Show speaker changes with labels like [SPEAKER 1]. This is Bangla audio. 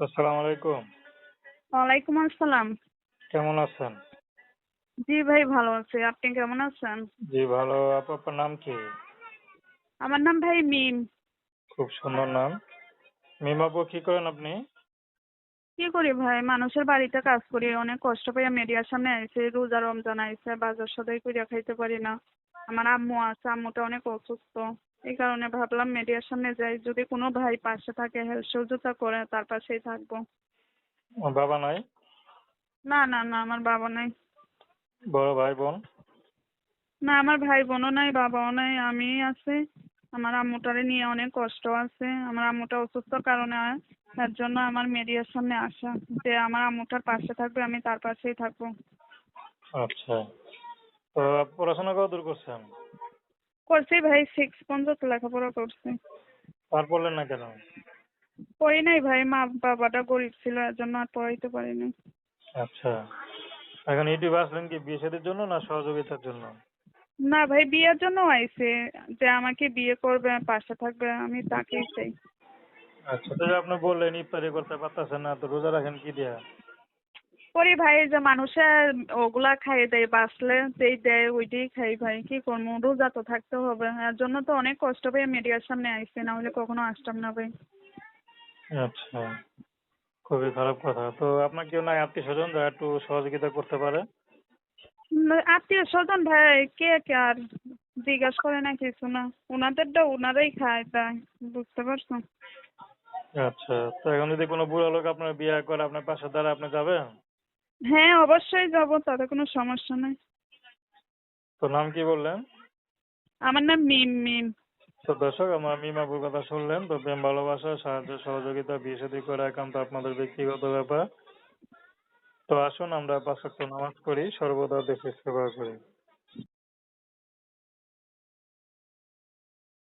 [SPEAKER 1] আসসালামু আলাইকুম।
[SPEAKER 2] ওয়ালাইকুম আসসালাম।
[SPEAKER 1] কেমন আছেন?
[SPEAKER 2] জি ভাই ভালো আছি। আপনি কেমন আছেন?
[SPEAKER 1] জি ভালো। আপনার নাম কি?
[SPEAKER 2] আমার নাম ভাই মিম।
[SPEAKER 1] খুব সুন্দর নাম। মিম আপু কি করেন আপনি?
[SPEAKER 2] কি করি ভাই? মানুষের বাড়িতে কাজ করি। অনেক কষ্ট পাইয়া মিডিয়ার সামনে আইছে। রোজা রমজান আইছে। বাজার সদাই করিয়া খাইতে পারি না। আমার আম্মু আছে আম্মুটা অনেক অসুস্থ। এই কারণে ভাবলাম মিডিয়ার সামনে যাই। যদি কোনো ভাই পাশে থাকে হেল্প সহযোগিতা করে তার পাশেই থাকব।
[SPEAKER 1] বাবা নাই?
[SPEAKER 2] না না না আমার বাবা নাই।
[SPEAKER 1] বড় ভাই বোন?
[SPEAKER 2] না আমার ভাই বোনও নাই বাবাও নাই আমি আছি। আমার আম্মুটারে নিয়ে অনেক কষ্ট আছে। আমার আম্মুটা অসুস্থ কারণে তার জন্য আমার মিডিয়ার সামনে আসা। যে আমার আম্মুটার পাশে থাকবে আমি তার পাশেই থাকব।
[SPEAKER 1] আচ্ছা। পড়াশোনা কত দূর করছেন
[SPEAKER 2] করছি ভাই সিক্স পর্যন্ত লেখাপড়া করছি
[SPEAKER 1] আর পড়লেন না কেন
[SPEAKER 2] পড়ি নাই ভাই মা বাবাটা গরিব ছিল এর জন্য আর পড়াইতে পারিনি
[SPEAKER 1] আচ্ছা। এখন ইউটিউবে আসলেন কি বিয়ে শাদীর জন্য না সহযোগিতার জন্য?
[SPEAKER 2] না ভাই বিয়ের জন্য আইছে যে আমাকে বিয়ে করবে পাশে থাকবে আমি তাকেই চাই।
[SPEAKER 1] আচ্ছা তো যে আপনি বললেন ইফতারি করতে পারতেছেন না তো রোজা রাখেন কি দিয়া?
[SPEAKER 2] করি ভাই যে মানুষে ওগুলা খাইয়ে দেয় বাঁচলে যেই দেয় ওইটাই খাই ভাই। কি করব? রোজা তো থাকতে হবে। এর জন্য তো অনেক কষ্ট পেয়ে মিডিয়ার সামনে আইসি না হলে কখনো আসতাম না ভাই।
[SPEAKER 1] আচ্ছা খুবই খারাপ কথা। তো আপনার কেউ নাই আত্মীয় স্বজন যারা একটু সহযোগিতা করতে পারে?
[SPEAKER 2] আত্মীয় স্বজন ভাই কে কে আর জিজ্ঞাসা করে না কিছু না। ওনাদেরটা ওনারাই খায় তাই বুঝতে পারছ
[SPEAKER 1] আচ্ছা তো এখন যদি কোনো বুড়ো লোক আপনার বিয়ে করে আপনার পাশে দাঁড়ায় আপনি যাবেন?
[SPEAKER 2] হ্যাঁ অবশ্যই যাব তাতে কোনো সমস্যা নাই।
[SPEAKER 1] তো নাম কি বললেন?
[SPEAKER 2] আমার নাম মিম মিম।
[SPEAKER 1] তো দর্শক আমার মিমাপুর কথা শুনলেন তো প্রেম ভালোবাসা সাহায্য সহযোগিতা বিয়ে করে করা একান্ত আপনাদের ব্যক্তিগত ব্যাপার। তো আসুন আমরা পাঁচ নামাজ পড়ি সর্বদা দেশের সেবা করি।